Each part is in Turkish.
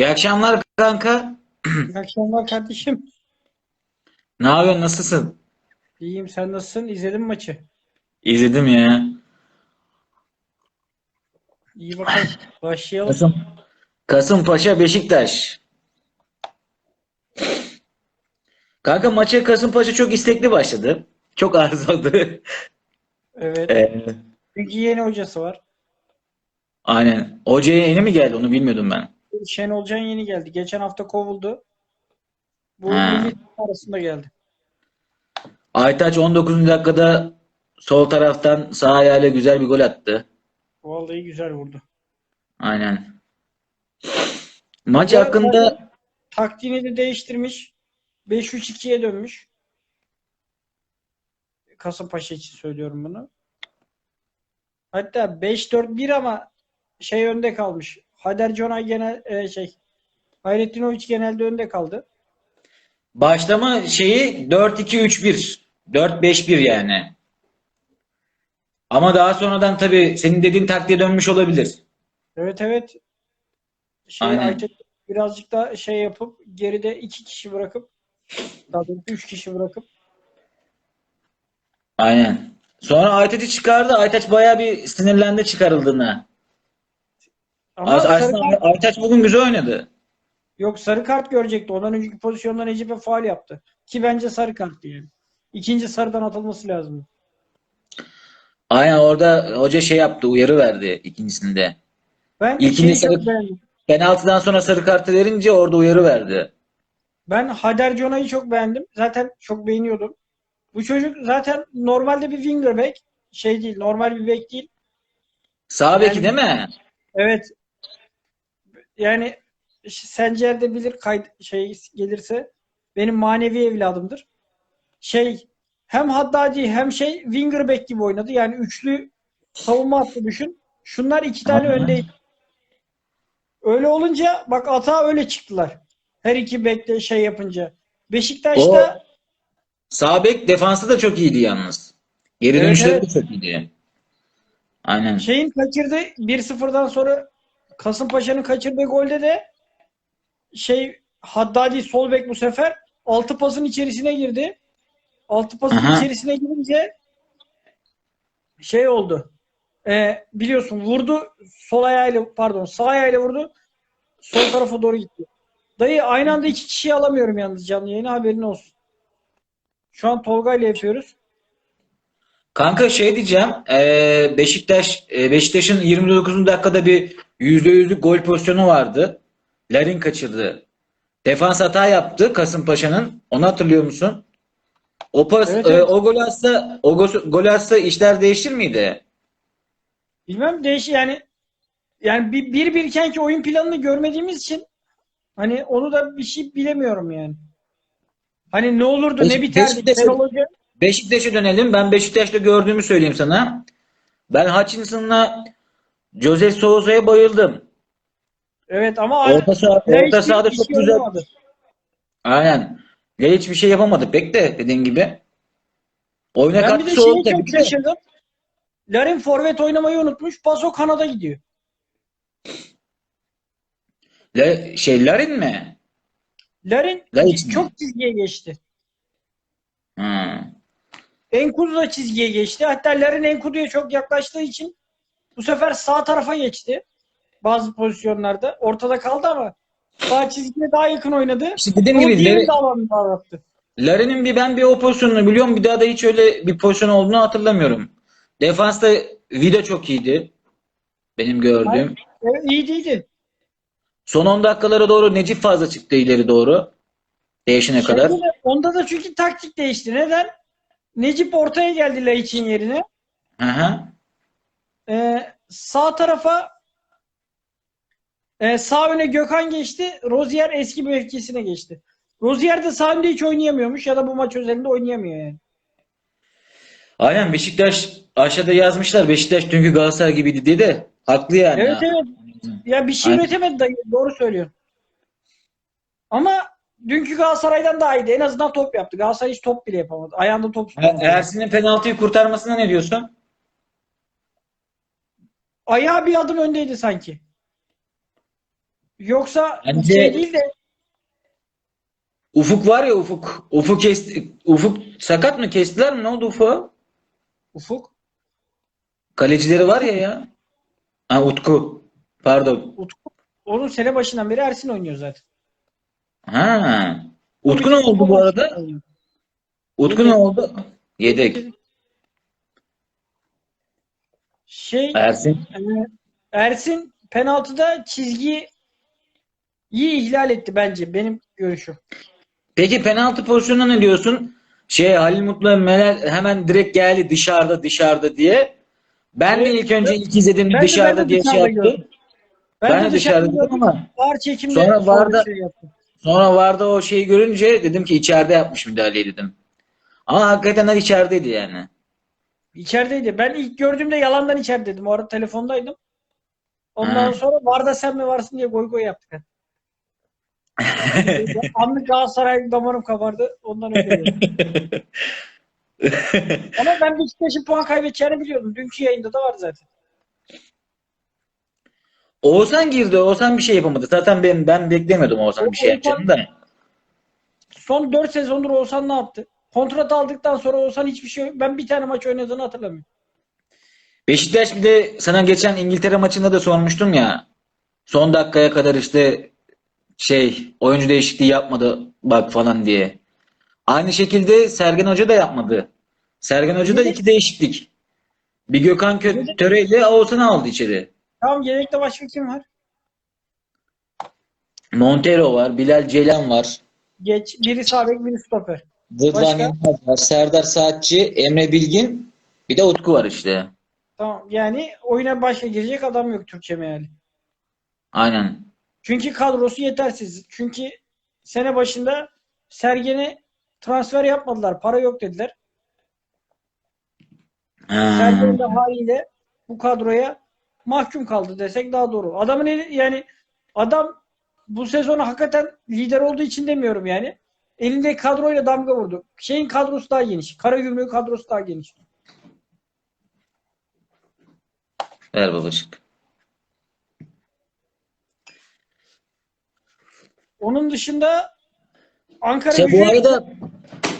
İyi akşamlar kanka. İyi akşamlar kardeşim. Ne yapıyorsun? Nasılsın? İyiyim sen nasılsın? İzledin mi maçı? İzledim ya. İyi bakalım. Başlayalım. Kasım. Kasımpaşa Beşiktaş. Kanka maça Kasımpaşa çok istekli başladı. Çok arızalı. Evet. Ee, Çünkü yeni hocası var. aynen. Hocaya yeni mi geldi? Onu bilmiyordum ben. Şenol Can yeni geldi. Geçen hafta kovuldu. Bu Ha. milli takım arasında geldi. Aytaç 19. dakikada sol taraftan sağ ayağıyla güzel bir gol attı. Vallahi güzel vurdu. Aynen. Maç hakkında Taktiğini de değiştirmiş. 5-3-2'ye dönmüş. Kasımpaşa için söylüyorum bunu. Hatta 5-4-1 ama şey önde kalmış. Hader Conay genel e, şey Hayrettinovic genelde önde kaldı. başlama şeyi 4-2-3-1. 4-5-1 yani. Ama daha sonradan tabii senin dediğin taktiğe dönmüş olabilir. Evet evet. Şey Aynen. Birazcık da şey yapıp geride iki kişi bırakıp daha doğrusu üç kişi bırakıp Aynen. Sonra Aytaç'ı çıkardı. Aytaç bayağı bir sinirlendi çıkarıldığına. Ama As- sarı Aslında kart, Aytaç bugün güzel oynadı. yok sarı kart görecekti. Ondan önceki pozisyonda Necip'e faul yaptı. Ki bence sarı kart yani. İkinci sarıdan atılması lazım. Aynen orada hoca şey yaptı, uyarı verdi ikincisinde. Ben şeyi çok sarı- beğendim. Penaltıdan sonra sarı kartı verince orada uyarı verdi. Ben Hader Conay'ı çok beğendim. Zaten çok beğeniyordum. Bu çocuk zaten normalde bir winger back. Şey değil, normal bir back değil. Sağ beki Yani- değil mi? Evet. Yani Sencer de bilir kayıt şey gelirse benim manevi evladımdır. Şey hem Haddadi hem şey winger back gibi oynadı. Yani üçlü savunma hattı düşün. Şunlar iki tane Aha. öndeydi. Öyle olunca bak ata öyle çıktılar. Her iki bekle şey yapınca. Beşiktaş'ta Sağ bek defansı da çok iyiydi yalnız. Geri Evet, dönüşleri evet. de çok iyiydi. Aynen. şeyin kaçırdı 1-0'dan sonra Kasımpaşa'nın kaçırdığı golde de şey Haddadi sol bek bu sefer altı pasın içerisine girdi. Altı pasın Aha. içerisine girince şey oldu. Ee, biliyorsun vurdu sol ayağıyla pardon sağ ayağıyla vurdu. Sol tarafa doğru gitti. Dayı aynı anda iki kişiyi alamıyorum yalnız canlı yayına haberin olsun. Şu an Tolga ile yapıyoruz. Kanka şey diyeceğim. eee, Beşiktaş eee, Beşiktaş'ın 29. dakikada bir %100'lük gol pozisyonu vardı. Larin kaçırdı. Defans hata yaptı Kasımpaşa'nın. Onu hatırlıyor musun? O pas Evet, evet. o gol atsa o gol, atsa işler değişir miydi? Bilmem değiş yani yani bir, bir birken ki oyun planını görmediğimiz için hani onu da bir şey bilemiyorum yani. Hani ne olurdu ne Beş- biterdi. Beşiktaş- Şenol Hoca Beşiktaş'a dönelim. Ben Beşiktaş'ta gördüğümü söyleyeyim sana. Ben Hutchinson'la Jose Souza'ya bayıldım. evet ama Orta, saha, orta sahada çok şey güzel. Aynen. Ya hiçbir şey yapamadı pek de dediğin gibi. Oyuna Ben bir de şeyi çok şaşırdım. Larin forvet oynamayı unutmuş. Paso kanada gidiyor. La- şey Larin mi? Larin mi? çok çizgiye geçti. Hı. Enkudu da çizgiye geçti. Hatta Larin Enkudu'ya çok yaklaştığı için bu sefer sağ tarafa geçti. Bazı pozisyonlarda. Ortada kaldı ama sağ çizgiye daha yakın oynadı. İşte dediğim gibi diğerini Lar- de alanını dağıttı. Larin'in bir ben bir o pozisyonunu biliyorum. Bir daha da hiç öyle bir pozisyon olduğunu hatırlamıyorum. Defansta Vida çok iyiydi. Benim gördüğüm. Evet, iyi değildi. Son 10 dakikalara doğru Necip fazla çıktı ileri doğru. Değişene kadar. Şeyde de- onda da çünkü taktik değişti. Neden? Necip ortaya geldi Laiç'in yerine. Hı hı. Ee, sağ tarafa e, sağ öne Gökhan geçti. Rozier eski mevkisine geçti. Rozier de sağ önde hiç oynayamıyormuş ya da bu maç özelinde oynayamıyor yani. Aynen Beşiktaş aşağıda yazmışlar. Beşiktaş dünkü Galatasaray gibiydi diye de haklı yani. Evet evet. Ya bir şey Aynen. üretemedi dayı. Doğru söylüyorsun. Ama dünkü Galatasaray'dan daha iyiydi. En azından top yaptı. Galatasaray hiç top bile yapamadı. Ayağında top E- tutamadı. Ersin'in penaltıyı kurtarmasına ne diyorsun? Ayağı bir adım öndeydi sanki. Yoksa Bence- şey değil de Ufuk var ya Ufuk. Ufuk kesti. Ufuk sakat mı? Kestiler mi? Ne oldu Ufuk'a? Ufuk. Kalecileri var ya ya. Ha Utku. Pardon. Utku. Onun sene başından beri Ersin oynuyor zaten. Ha. Utku ne oldu bu arada? Utku ne oldu? Yedek. Şey Ersin. e, Ersin penaltıda çizgiyi iyi ihlal etti bence benim görüşüm. Peki penaltı pozisyonuna ne diyorsun? Şey Halil Mutlu Meler hemen direkt geldi dışarıda dışarıda diye. Ben de Evet. ilk önce ilk izlediğimde Ben de- dışarıda ben de diye şey dışarıda yaptım. gördüm. Ben, de dışarıda gördüm. dedim ama Ağır çekimde Sonra VAR'da- şey yaptım. sonra vardı o şeyi görünce dedim ki içeride yapmış müdahaleyi dedim. Ama hakikaten de içerideydi yani. İçerideydi. Ben ilk gördüğümde yalandan içerideydim. O arada telefondaydım. Ondan Ha. sonra Varda sen mi varsın diye goy goy yaptık. Anlık Galatasaray damarım kabardı. Ondan öyle. Ama ben Beşiktaş'ın puan kaybedeceğini biliyordum. Dünkü yayında da var zaten. Oğuzhan girdi. Oğuzhan bir şey yapamadı. Zaten ben ben beklemiyordum Oğuzhan'ın bir şey yapacağını da. Son 4 sezondur Oğuzhan ne yaptı? Kontrat aldıktan sonra Oğuzhan hiçbir şey ben bir tane maç oynadığını hatırlamıyorum. Beşiktaş bir de sana geçen İngiltere maçında da sormuştum ya. Son dakikaya kadar işte şey oyuncu değişikliği yapmadı bak falan diye. Aynı şekilde Sergen Hoca da yapmadı. Sergen Hoca da iki değişiklik. Bir Gökhan Kö- Töre ile Oğuzhan'ı aldı içeri. Tamam yedekte başka kim var? Montero var, Bilal Ceylan var. Geç. Biri sağ bek, biri stoper. Rıdvan Başka? Yılmaz var, Serdar Saatçi, Emre Bilgin, bir de Utku var işte. Tamam. Yani oyuna başka girecek adam yok Türkçe meali. Aynen. Çünkü kadrosu yetersiz. Çünkü sene başında Sergen'e transfer yapmadılar. Para yok dediler. Ha. Sergen de haliyle bu kadroya mahkum kaldı desek daha doğru. Adamın eli, yani adam bu sezonu hakikaten lider olduğu için demiyorum yani. Elinde kadroyla damga vurdu. Şeyin kadrosu daha geniş. Karagümrük kadrosu daha geniş. Ver babacık. Onun dışında Ankara Şey, bu gücü arada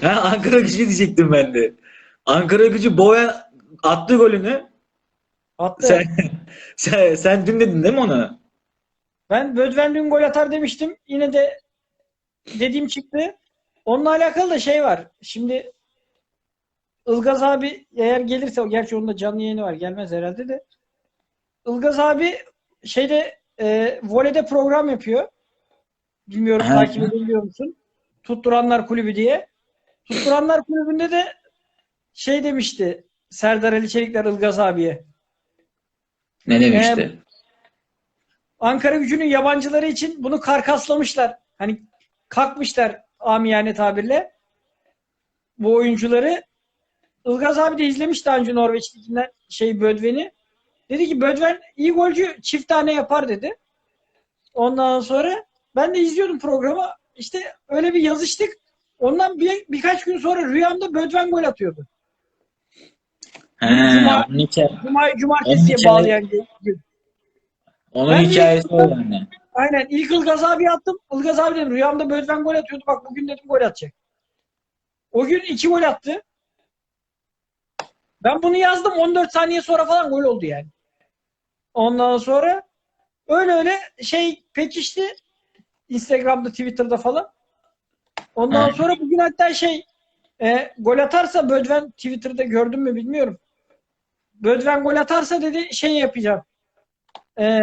ha, Ankara gücü diyecektim ben de. Ankara gücü Boya attı golünü. attı. Sen, sen, sen dün dedin değil mi onu? Ben Bödven dün gol atar demiştim. Yine de dediğim çıktı. Onunla alakalı da şey var. Şimdi Ilgaz abi eğer gelirse, gerçi onun da canlı yayını var. Gelmez herhalde de. Ilgaz abi şeyde e, voleyde program yapıyor. Bilmiyorum takip edebiliyor musun? Tutturanlar Kulübü diye. Tutturanlar Kulübü'nde de şey demişti Serdar Ali Çelikler Ilgaz abiye. Ne demişti? Ankara gücünün yabancıları için bunu karkaslamışlar. Hani kalkmışlar amiyane tabirle. Bu oyuncuları. Ilgaz abi de izlemiş daha önce Norveç liginden şey Bödven'i. Dedi ki Bödven iyi golcü çift tane yapar dedi. Ondan sonra ben de izliyordum programı. İşte öyle bir yazıştık. Ondan bir, birkaç gün sonra rüyamda Bödven gol atıyordu. Ha, Cuma- onun, hikaye, Cuma, cumartesiye bağlayan gün. onun Ben hikayesi o yani. Aynen. İlk Ilgaz abi attım. Ilgaz abi dedim rüyamda Bödven gol atıyordu. Bak bugün dedim gol atacak. O gün iki gol attı. Ben bunu yazdım. 14 saniye sonra falan gol oldu yani. Ondan sonra öyle öyle şey pekişti. Instagram'da, Twitter'da falan. Ondan Evet. sonra bugün hatta şey e, gol atarsa Bödven Twitter'da gördün mü bilmiyorum. Bödven gol atarsa dedi şey yapacağım. E,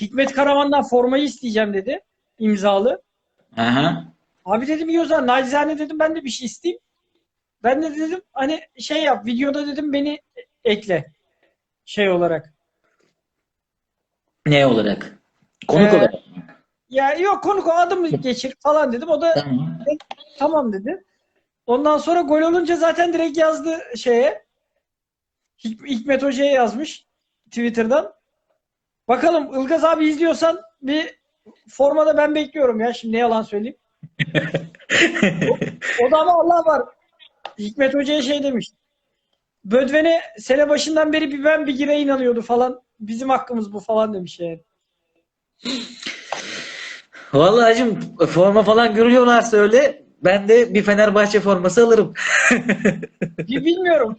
Hikmet Karaman'dan formayı isteyeceğim dedi. imzalı. Aha. Abi dedim iyi o zaman nacizane dedim ben de bir şey isteyeyim. Ben de dedim hani şey yap videoda dedim beni ekle. Şey olarak. Ne olarak? Konuk Ee, olarak. Ya yok konuk o adımı geçir falan dedim. O da Tamam. tamam dedi. Ondan sonra gol olunca zaten direkt yazdı şeye. Hik- Hikmet Hoca'ya yazmış Twitter'dan. Bakalım Ilgaz abi izliyorsan bir formada ben bekliyorum ya. Şimdi ne yalan söyleyeyim. O da ama Allah var. Hikmet Hoca'ya şey demiş. Bödven'e sene başından beri bir ben bir gire inanıyordu falan. Bizim hakkımız bu falan demiş yani. Vallahi hacım forma falan görüyorlarsa öyle ben de bir Fenerbahçe forması alırım. Bilmiyorum.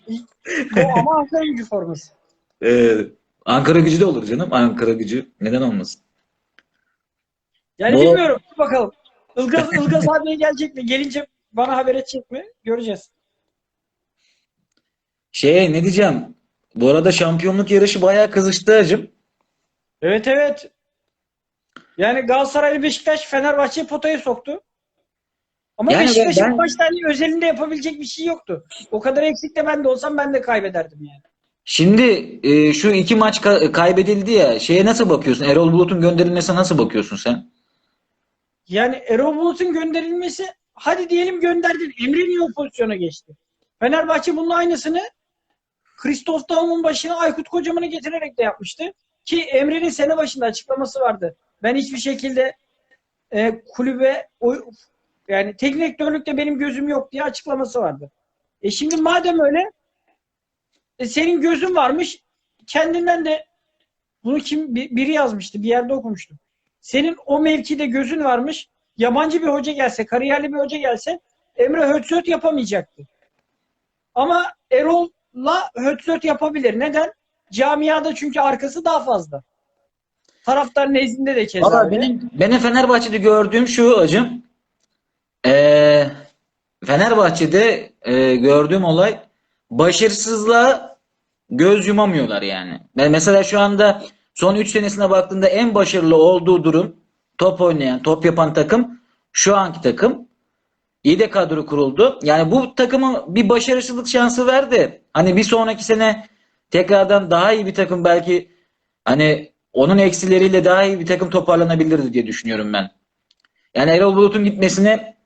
Bu ama Ankara gücü forması. Ee, Ankara gücü de olur canım. Ankara gücü neden olmasın? Yani Bu- bilmiyorum. Dur bakalım. Ilgaz, Ilgaz abiye gelecek mi? Gelince bana haber edecek mi? Göreceğiz. Şey ne diyeceğim? Bu arada şampiyonluk yarışı bayağı kızıştı hacım. Evet evet. Yani Galatasaraylı Beşiktaş Fenerbahçe'yi potaya soktu. Ama Yani Beşiktaş'ın ben- hani özelinde yapabilecek bir şey yoktu. O kadar eksik de ben de olsam ben de kaybederdim yani. Şimdi e, şu iki maç ka- kaybedildi ya. Şeye nasıl bakıyorsun? Erol Bulut'un gönderilmesine nasıl bakıyorsun sen? Yani Erol Bulut'un gönderilmesi hadi diyelim gönderdin. Emre niye o pozisyona geçti? Fenerbahçe bunun aynısını Christoph Daum'un başına Aykut Kocaman'ı getirerek de yapmıştı. Ki Emre'nin sene başında açıklaması vardı. Ben hiçbir şekilde e, kulübe o, yani teknik direktörlükte benim gözüm yok diye açıklaması vardı. E şimdi madem öyle e, senin gözün varmış kendinden de bunu kim bi- biri yazmıştı bir yerde okumuştum. Senin o mevkide gözün varmış. Yabancı bir hoca gelse, kariyerli bir hoca gelse Emre hötsöt yapamayacaktı. Ama Erol'la hötsöt yapabilir. Neden? Camiada çünkü arkası daha fazla. Taraftar nezdinde de keza. Valla benim benim Fenerbahçe'de gördüğüm şu hacım. Ee, Fenerbahçe'de e, gördüğüm olay başarısızlığa göz yumamıyorlar yani. Mesela şu anda son 3 senesine baktığında en başarılı olduğu durum top oynayan, top yapan takım şu anki takım. İyi de kadro kuruldu. Yani bu takımı bir başarısızlık şansı verdi. Hani bir sonraki sene tekrardan daha iyi bir takım belki hani onun eksileriyle daha iyi bir takım toparlanabilirdi diye düşünüyorum ben. Yani Erol Bulut'un gitmesine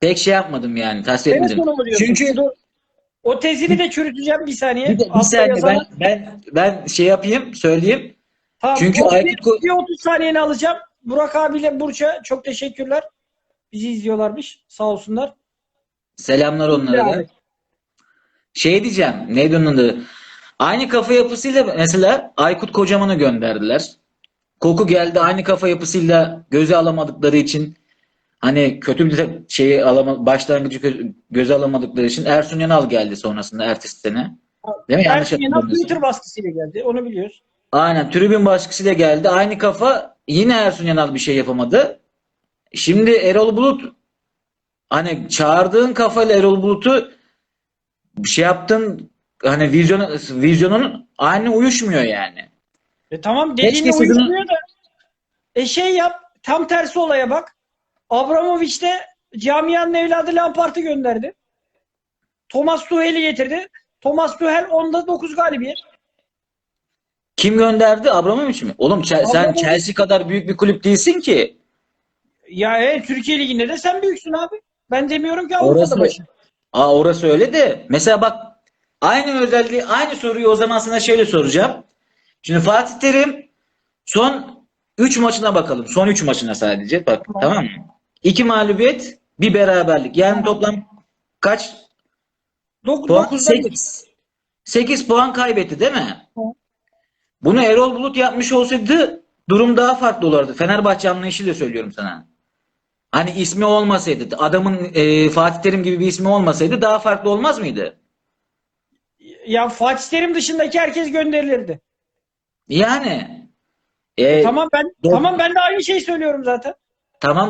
pek şey yapmadım yani. Tasvip Evet, etmedim. Çünkü Dur. O tezini de çürüteceğim bir saniye. bir, de- bir saniye yazana- ben, ben ben şey yapayım söyleyeyim. Tamam, Çünkü Aykut bir 30 saniyeni alacağım. Burak abiyle Burç'a çok teşekkürler. Bizi izliyorlarmış. Sağ olsunlar. Selamlar onlara da. Şey diyeceğim. Neydi onun adı? Aynı kafa yapısıyla mesela Aykut Kocaman'ı gönderdiler. Koku geldi aynı kafa yapısıyla göze alamadıkları için hani kötü bir şeyi alama, başlangıcı kö- göze alamadıkları için Ersun Yanal geldi sonrasında ertesi sene. Değil mi? Yanlış Ersun Yanal. Twitter baskısıyla geldi. Onu biliyoruz. Aynen tribün baskısıyla geldi. Aynı kafa yine Ersun Yanal bir şey yapamadı. Şimdi Erol Bulut hani çağırdığın kafayla Erol Bulut'u bir şey yaptın hani vizyonu, vizyonun aynı uyuşmuyor yani. E tamam dediğinle uyuşmuyor da. E şey yap. Tam tersi olaya bak. Abramovich de camianın evladı Lampard'ı gönderdi. Thomas Tuchel'i getirdi. Thomas Tuchel onda 9 galibiyet. Kim gönderdi? Abramovich mi? Oğlum Chel- sen Abramovich. Chelsea kadar büyük bir kulüp değilsin ki. Ya e, Türkiye Ligi'nde de sen büyüksün abi. Ben demiyorum ki Avrupa'da Orası, başı. Aa, orası öyle de. Mesela bak aynı özelliği, aynı soruyu o zaman sana şöyle soracağım. Şimdi Fatih Terim son 3 maçına bakalım. Son 3 maçına sadece. Bak tamam mı? 2 mağlubiyet, bir beraberlik. Yani toplam kaç 9 puan? 9'da 8. 8 puan kaybetti değil mi? Bunu Erol Bulut yapmış olsaydı durum daha farklı olurdu. Fenerbahçe anlayışıyla söylüyorum sana. Hani ismi olmasaydı, adamın e, Fatih Terim gibi bir ismi olmasaydı daha farklı olmaz mıydı? Ya Fatih Terim dışındaki herkes gönderilirdi. Yani. E, tamam. Ben tamam ben de aynı şeyi söylüyorum zaten.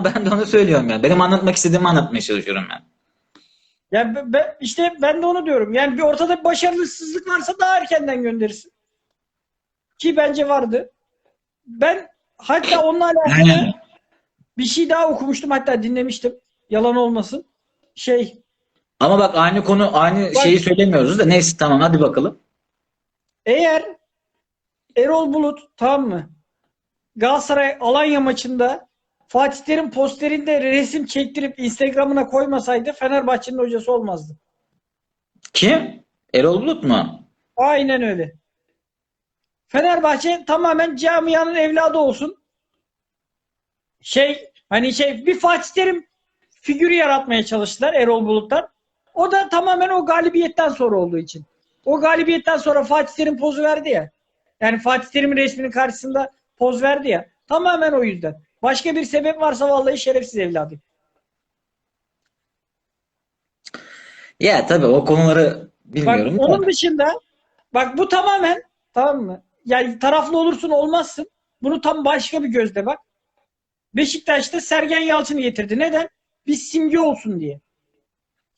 Ben de onu söylüyorum yani. Benim anlatmak istediğimi anlatmaya çalışıyorum ben. Ya be- be- işte ben de onu diyorum. Yani bir ortada bir başarısızlık varsa daha erkenden gönderirsin. Ki bence vardı. Ben hatta onunla alakalı bir şey daha okumuştum hatta dinlemiştim. Yalan olmasın. Şey Ama bak aynı konu aynı Bak- şeyi söylemiyoruz da neyse tamam hadi bakalım. eğer Erol Bulut tamam mı? Galatasaray Alanya maçında Fatih Terim posterinde resim çektirip Instagram'ına koymasaydı Fenerbahçe'nin hocası olmazdı. Kim? Erol Bulut mu? Aynen öyle. Fenerbahçe tamamen camianın evladı olsun. Şey hani şey bir Fatih Terim figürü yaratmaya çalıştılar Erol Bulut'tan. O da tamamen o galibiyetten sonra olduğu için. O galibiyetten sonra Fatih Terim pozu verdi ya. Yani Fatih Terim'in resminin karşısında poz verdi ya. Tamamen o yüzden. Başka bir sebep varsa vallahi şerefsiz evladım. Ya tabii o konuları Bak bilmiyorum da. onun dışında bak bu tamamen tamam mı? Yani taraflı olursun olmazsın. Bunu tam başka bir gözle bak. Beşiktaş'ta Sergen Yalçın'ı getirdi. Neden? Bir simge olsun diye.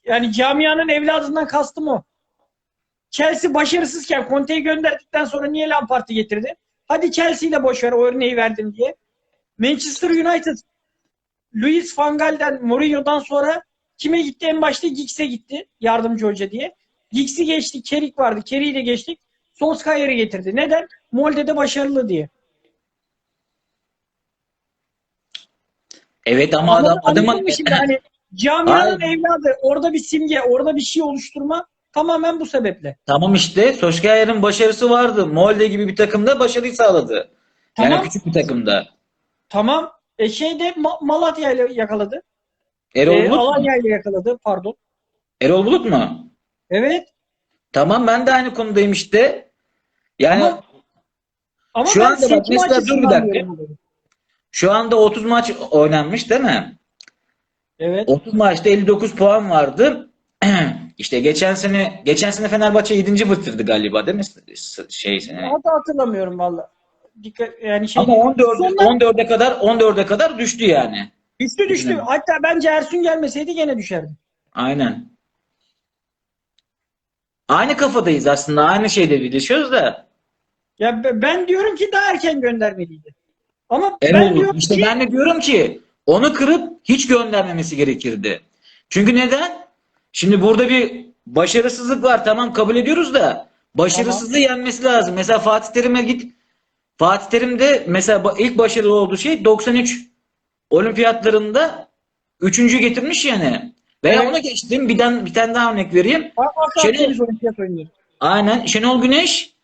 Yani camianın evladından kastım o. Chelsea başarısızken Conte'yi gönderdikten sonra niye Lampard'ı getirdi? Hadi Chelsea'yi de boş ver o örneği verdim diye. Manchester United Luis van Gaal'den Mourinho'dan sonra kime gitti? En başta Giggs'e gitti. Yardımcı hoca diye. Giggs'i geçti. Kerik vardı. Kerik'i de geçtik. Solskjaer'i getirdi. Neden? Molde'de başarılı diye. Evet ama Ama adam adamın şimdi hani camianın evladı orada bir simge, orada bir şey oluşturma tamamen bu sebeple. tamam işte Solskjaer'in başarısı vardı. Molde gibi bir takımda başarıyı sağladı. Yani Tamam. küçük bir takımda. Tamam. E şeyde Ma- Malatya ile yakaladı. Erol E, Bulut mu? Alanya ile yakaladı. Pardon. Erol Bulut mu? Evet. Tamam ben de aynı konudayım işte. Yani Ama- Ama Şu anda bak mesela dur bir dakika. şu anda 30 maç oynanmış değil mi? Evet. 30 maçta 59 puan vardı. İşte geçen sene geçen sene Fenerbahçe 7. bitirdi galiba değil mi? Şey sene. Hatta hatırlamıyorum valla. Dikkat yani şey Ama 14 Sonra 14'e kadar 14'e kadar düştü yani. düştü düştü. Hı. Hatta bence Ersun gelmeseydi gene düşerdi. Aynen. Aynı kafadayız aslında. Aynı şeyde birleşiyoruz da. Ya be- ben diyorum ki daha erken göndermeliydi. Ama Erol ben diyorum İşte ki ben de diyorum ki onu kırıp hiç göndermemesi gerekirdi. Çünkü neden? Şimdi burada bir başarısızlık var. Tamam kabul ediyoruz da başarısızlığı yenmesi lazım. Mesela Fatih Terim'e git. Fatih Terim de mesela ilk başarılı olduğu şey 93 olimpiyatlarında üçüncü getirmiş yani. Veya Evet. ona geçtim. Bir, tane- bir tane daha örnek vereyim. Oynuyor. Aynen. Şenol Güneş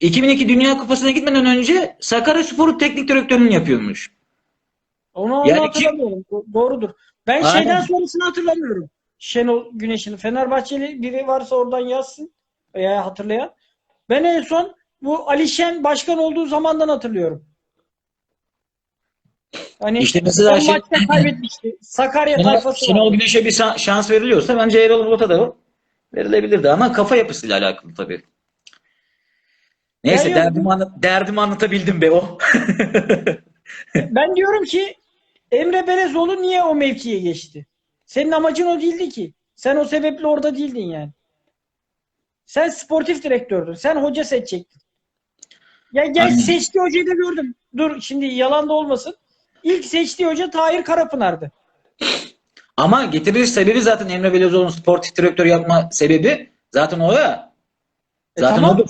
2002 Dünya Kupası'na gitmeden önce Sakaryaspor teknik direktörünü yapıyormuş. Onu, onu Yani hatırlamıyorum. Do- Doğrudur. Ben Aynen. şeyden sonrasını hatırlamıyorum. Şenol Güneş'in. Fenerbahçeli biri varsa oradan yazsın. Veya hatırlayan. Ben en son bu Ali Şen başkan olduğu zamandan hatırlıyorum. Hani İşte mesela şey- maçta kaybetmişti. Sakarya Şenol, tayfası var. Şenol Güneş'e bir şans veriliyorsa bence Erol Bulut'a da verilebilirdi ama kafa yapısıyla alakalı tabii. Neyse derdimi, anla- derdimi anlatabildim be o. Ben diyorum ki Emre Belezoğlu niye o mevkiye geçti? Senin amacın o değildi ki. Sen o sebeple orada değildin yani. Sen sportif direktördün. Sen hoca seçecektin. Ya gel Aynen. seçtiği hocayı da gördüm. Dur şimdi yalan da olmasın. İlk seçtiği hoca Tahir Karapınar'dı. Ama getirilir sebebi zaten Emre Belözoğlu'nun sportif direktör yapma sebebi zaten o ya. E Zaten tamam. odur.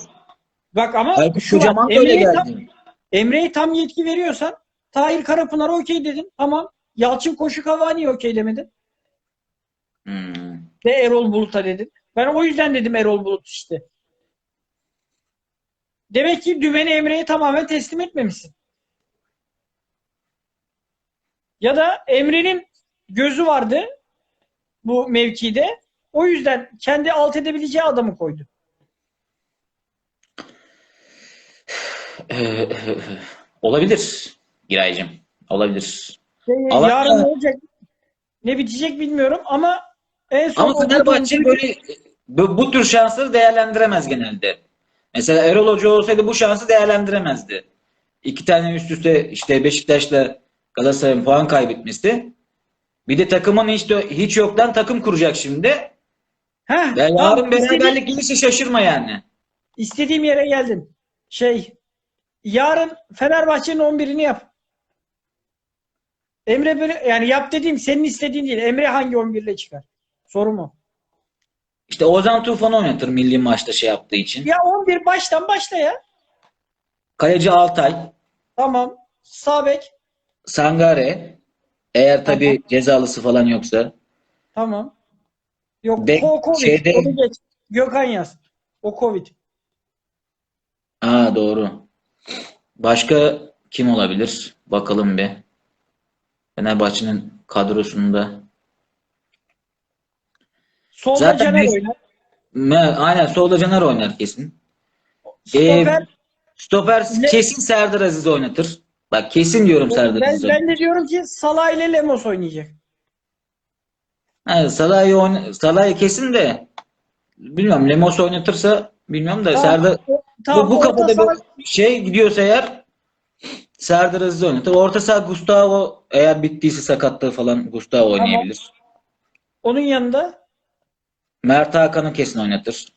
Bak ama Aykut şu öyle Emre'ye tam, geldi. Emre'ye tam yetki veriyorsan Tahir Karapınar'a okey dedin. Tamam. Yalçın Koşu Kavani'ye okey demedin. Hmm. Ve Erol Bulut'a dedin. Ben o yüzden dedim Erol Bulut işte. Demek ki dümeni Emre'ye tamamen teslim etmemişsin. Ya da Emre'nin gözü vardı bu mevkide. O yüzden kendi alt edebileceği adamı koydu. Ee, olabilir Giraycığım. Olabilir. Şey, yarın ne olacak ne bitecek bilmiyorum ama en son Ama Fenerbahçe böyle bu, bu tür şansları değerlendiremez genelde. Mesela Erol Hoca olsaydı bu şansı değerlendiremezdi. İki tane üst üste işte Beşiktaş'la Galatasaray'ın puan kaybetmesi. Bir de takımın hiç, hiç yoktan takım kuracak şimdi. Heh, tamam, yarın beraberlik gelirse şaşırma yani. İstediğim yere geldin. Şey, yarın Fenerbahçe'nin 11'ini yap. Emre böyle yani yap dediğim senin istediğin değil. Emre hangi 11 ile çıkar? Soru mu? İşte Ozan Tufan oynatır milli maçta şey yaptığı için. Ya 11 baştan başla ya. Kaleci Altay, Tamam. Sağ bek. Sangare eğer tabii cezalısı falan yoksa. Tamam. Yok Bek- o Covid. şeyde- Onu geç. Gökhan yaz. O Covid. Aa doğru. Başka kim olabilir? Bakalım bir. Fenerbahçe'nin kadrosunda. Solda Zaten Caner biz- oynar. Me- Aynen solda Caner oynar kesin. Stoper Stoper Ne- kesin Serdar Aziz oynatır. Bak kesin diyorum Serdar Ben, Aziz ben de diyorum ki Salah ile Lemos oynayacak. Ha, Salah'ı oyn- Salah'ı kesin de bilmiyorum Lemos oynatırsa bilmiyorum da Tamam, Serdar Tamam, bu, bu kafada bir şey gidiyorsa eğer Serdar Aziz oynatır. Orta saha Gustavo eğer bittiyse sakatlığı falan Gustavo oynayabilir. onun yanında Mert Hakan'ı kesin oynatır.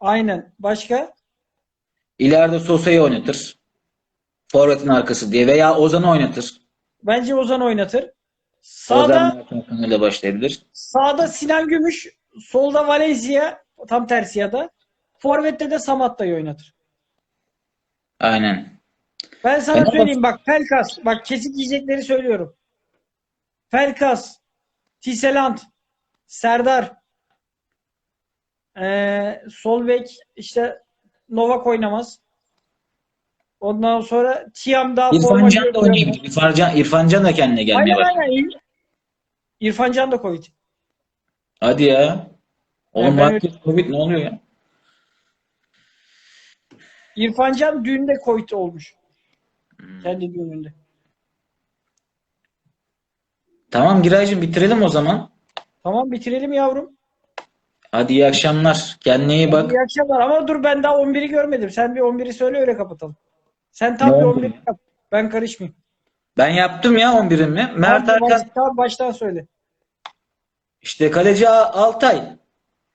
aynen. Başka? İleride Sosa'yı oynatır. Forvet'in arkası diye veya Ozan'ı oynatır. Bence Ozan oynatır. Ozan Sağda Mert Hakan'ıyla başlayabilir. sağda Sinan Gümüş, solda Valencia, tam tersi ya da. Forvet'te de Samatta'yı oynatır. Aynen. Ben sana Fenerbahçe- söyleyeyim bak Pelkas, bak kesik yiyecekleri söylüyorum. Pelkas, Tisseland, Serdar, eee sol bek işte Novak oynamaz. Ondan sonra Tiam daha İrfan Can da oynayabilir. İrfan Can, İrfan Can da kendine gelmeye Aynen başladı. aynen. İrfan Can da Covid. Hadi ya. Oğlum ben- herkes Covid ne oluyor ya? İrfan Can düğünde Covid olmuş. Hmm. Kendi düğününde. Tamam Giraycığım bitirelim o zaman. Tamam bitirelim yavrum. Hadi iyi akşamlar. Kendine iyi bak. İyi akşamlar ama dur ben daha 11'i görmedim. Sen bir 11'i söyle öyle kapatalım. Sen tam Ne bir oldu 11'i yap. Ben karışmayayım. Ben yaptım ya 11'imi. Mert Tamam, Hakan Tamam baştan söyle. işte kaleci Altay.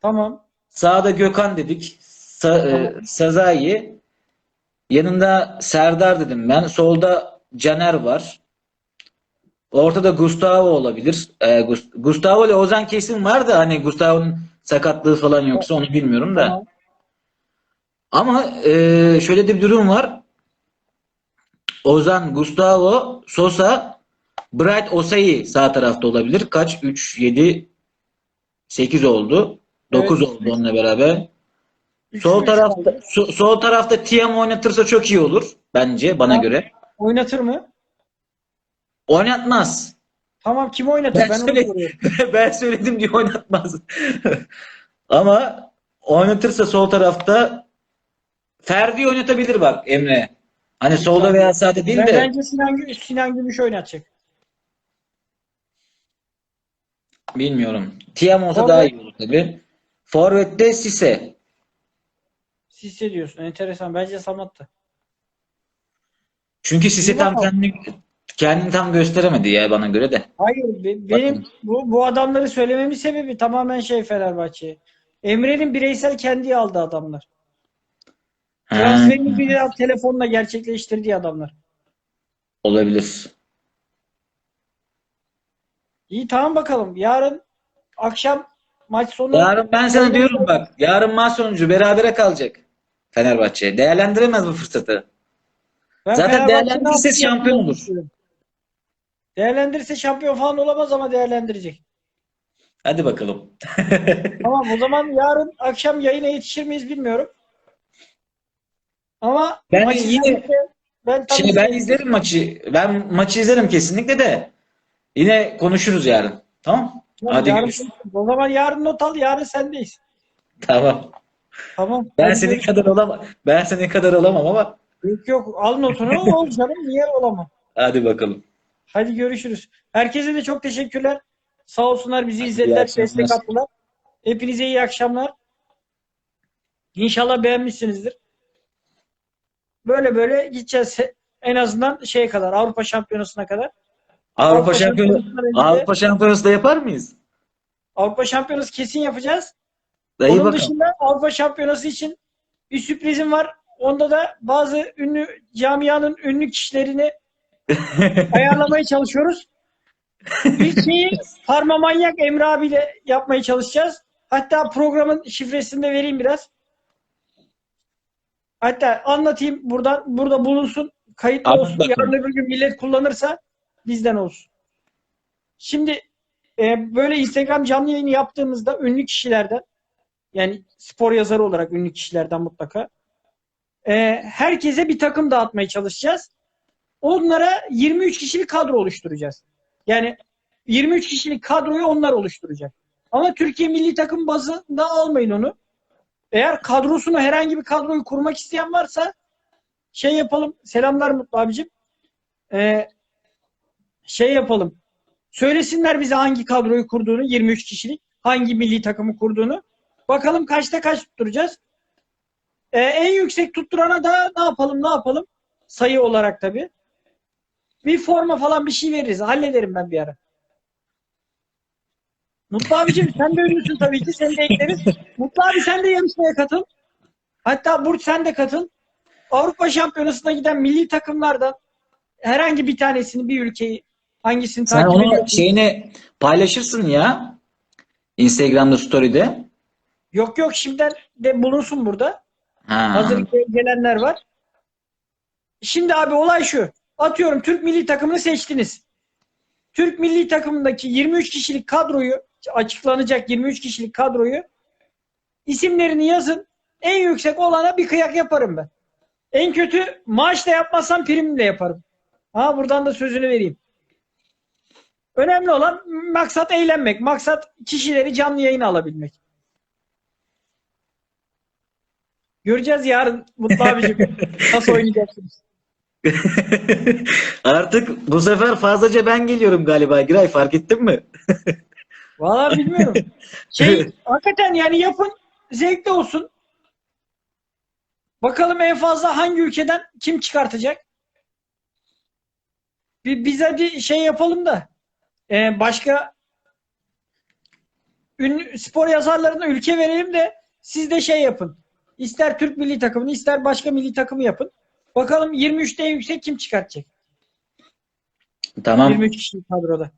Tamam. Sağda Gökhan dedik. Sa e, Sezai. Yanında Serdar dedim ben. Solda Caner var. Ortada Gustavo olabilir. E, Gus- Gustavo ile Ozan kesin var da hani Gustavo'nun sakatlığı falan yoksa onu bilmiyorum da. Tamam. Ama e, şöyle de bir durum var. Ozan, Gustavo, Sosa, Bright Osayi sağ tarafta olabilir. Kaç? 3, 7, 8 oldu. 9 Evet. oldu onunla beraber. Üç Sol tarafta so- sol tarafta Tiam oynatırsa çok iyi olur bence bana Tamam. göre. Oynatır mı? Oynatmaz. Tamam kim oynatır? Ben Ben, onu söyle- soruyorum. ben söyledim diye oynatmaz. Ama oynatırsa sol tarafta Ferdi oynatabilir bak Emre. Hani solda veya sağda değil Ben de bence Sinan, Sinan Gümüş oynatacak. bilmiyorum. Tiam olsa Forvet- daha iyi olur tabii. Forvet'te Sise. Sisse diyorsun. Enteresan. Bence Samat'ta. Çünkü Sise tam kendini kendini tam gösteremedi ya bana göre de. Hayır. be- benim Bakın. bu, bu adamları söylememin sebebi tamamen şey Fenerbahçe. Emre'nin bireysel kendi aldığı adamlar. Transferini bir daha telefonla gerçekleştirdiği adamlar. Olabilir. İyi tamam bakalım. Yarın akşam maç sonu Yarın ben sana diyorum bak. Yarın maç sonucu berabere kalacak. Fenerbahçe. Değerlendiremez bu fırsatı. Ben Zaten Fenerbahçe değerlendirirse şampiyon olur. Değerlendirirse şampiyon falan olamaz ama değerlendirecek. Hadi bakalım. Tamam o zaman yarın akşam yayına yetişir miyiz bilmiyorum. Ama Ben yine- ben Şimdi ben izlerim. maçı. Ben maçı izlerim kesinlikle de. Yine konuşuruz yarın. Tamam? Tamam, Hadi yarın- görüşürüz. O zaman yarın not al, yarın sendeyiz. Tamam. Tamam. Ben Hadi senin görüşürüz. kadar olamam. Ben senin kadar olamam ama Yok yok al notunu ol canım niye olamam. hadi bakalım. Hadi görüşürüz. Herkese de çok teşekkürler. Sağ olsunlar bizi Hadi izlediler, destek attılar. Hepinize iyi akşamlar. İnşallah beğenmişsinizdir. Böyle böyle gideceğiz en azından şeye kadar Avrupa Şampiyonası'na kadar. Avrupa önce de- Avrupa şampiyonası da yapar mıyız? Avrupa Şampiyonası kesin yapacağız. Dayı Onun bakalım. dışında Avrupa Şampiyonası için bir sürprizim var. Onda da bazı ünlü camianın ünlü kişilerini ayarlamaya çalışıyoruz. İlk şeyi Parma Manyak Emre abiyle yapmaya çalışacağız. Hatta programın şifresini de vereyim biraz. Hatta anlatayım buradan burada bulunsun. Kayıtlı olsun. Yarın öbür gün millet kullanırsa bizden olsun. Şimdi e, böyle Instagram canlı yayını yaptığımızda ünlü kişilerden yani spor yazarı olarak ünlü kişilerden mutlaka e, herkese bir takım dağıtmaya çalışacağız. Onlara 23 kişilik kadro oluşturacağız. Yani 23 kişilik kadroyu onlar oluşturacak. Ama Türkiye milli takım bazında almayın onu. Eğer kadrosunu herhangi bir kadroyu kurmak isteyen varsa şey yapalım. Selamlar Mutlu abicim. Ee, şey yapalım. Söylesinler bize hangi kadroyu kurduğunu, 23 kişilik, hangi milli takımı kurduğunu. Bakalım kaçta kaç tutturacağız. Ee, en yüksek tutturana da ne yapalım, ne yapalım? Sayı olarak tabii. Bir forma falan bir şey veririz. Hallederim ben bir ara. Mutlu abicim sen de ünlüsün tabii ki. Seni de ekleriz. Mutlu abi sen de yarışmaya katıl. Hatta Burç sen de katıl. Avrupa Şampiyonası'na giden milli takımlardan herhangi bir tanesini bir ülkeyi hangisini Sen takip ediyorsun? şeyini paylaşırsın ya. Instagram'da story'de. Yok yok şimdiden de bulunsun burada. Ha. Hazır gelenler var. Şimdi abi olay şu. Atıyorum Türk milli takımını seçtiniz. Türk milli takımındaki 23 kişilik kadroyu açıklanacak 23 kişilik kadroyu isimlerini yazın. En yüksek olana bir kıyak yaparım ben. En kötü maaşla yapmazsam primle yaparım. Ha buradan da sözünü vereyim. Önemli olan maksat eğlenmek. Maksat kişileri canlı yayına alabilmek. Göreceğiz yarın Mutlu abicim. Nasıl oynayacaksınız? Artık bu sefer fazlaca ben geliyorum galiba Giray fark ettin mi? Valla bilmiyorum. Şey hakikaten yani yapın zevkli olsun. Bakalım en fazla hangi ülkeden kim çıkartacak? Bir, biz hadi şey yapalım da e, başka ünlü spor yazarlarına ülke verelim de siz de şey yapın. İster Türk milli takımını ister başka milli takımı yapın. Bakalım 23'te en yüksek kim çıkartacak? Tamam. 23 kişilik kadroda.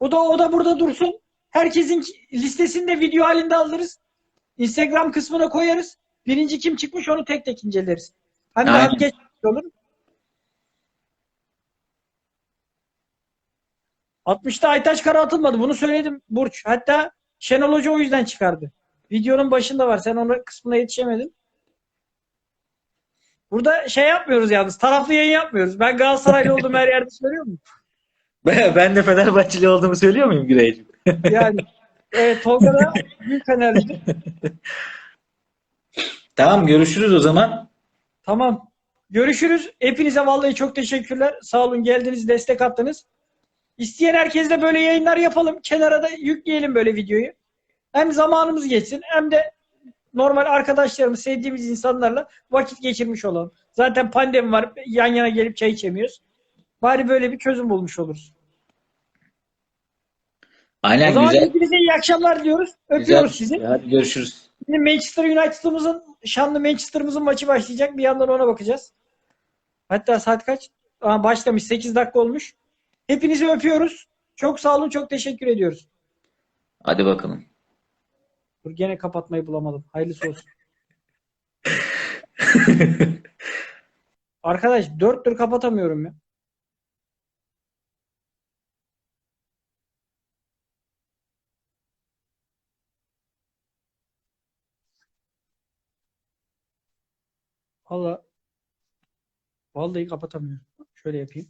O da o da burada dursun. Herkesin listesini de video halinde alırız. Instagram kısmına koyarız. Birinci kim çıkmış onu tek tek inceleriz. Hem daha geç olur. 60'ta Aytaç Kara atılmadı. Bunu söyledim Burç. Hatta Şenol Hoca o yüzden çıkardı. Videonun başında var. Sen onun kısmına yetişemedin. Burada şey yapmıyoruz yalnız. Taraflı yayın yapmıyoruz. Ben Galatasaraylı olduğum her yerde söylüyor muyum? Ben de Fenerbahçeli olduğumu söylüyor muyum Giray'cığım? Yani evet, Tolga da büyük Fenerli. Tamam görüşürüz o zaman. Tamam. Görüşürüz. Hepinize vallahi çok teşekkürler. Sağ olun geldiniz, destek attınız. İsteyen herkesle böyle yayınlar yapalım. Kenara da yükleyelim böyle videoyu. Hem zamanımız geçsin hem de normal arkadaşlarımız, sevdiğimiz insanlarla vakit geçirmiş olalım. Zaten pandemi var. Yan yana gelip çay içemiyoruz. Bari böyle bir çözüm bulmuş oluruz. O Aynen zaman güzel. hepinize iyi akşamlar diyoruz. Güzel. Öpüyoruz sizi. Hadi görüşürüz. Şimdi Manchester United'ımızın şanlı Manchester'ımızın maçı başlayacak. Bir yandan ona bakacağız. Hatta saat kaç? Aa, başlamış. 8 dakika olmuş. Hepinizi öpüyoruz. Çok sağ olun. Çok teşekkür ediyoruz. Hadi bakalım. Dur gene kapatmayı bulamadım. Hayırlısı olsun. Arkadaş 4'tür kapatamıyorum ya. Valla vallahi kapatamıyorum. Şöyle yapayım.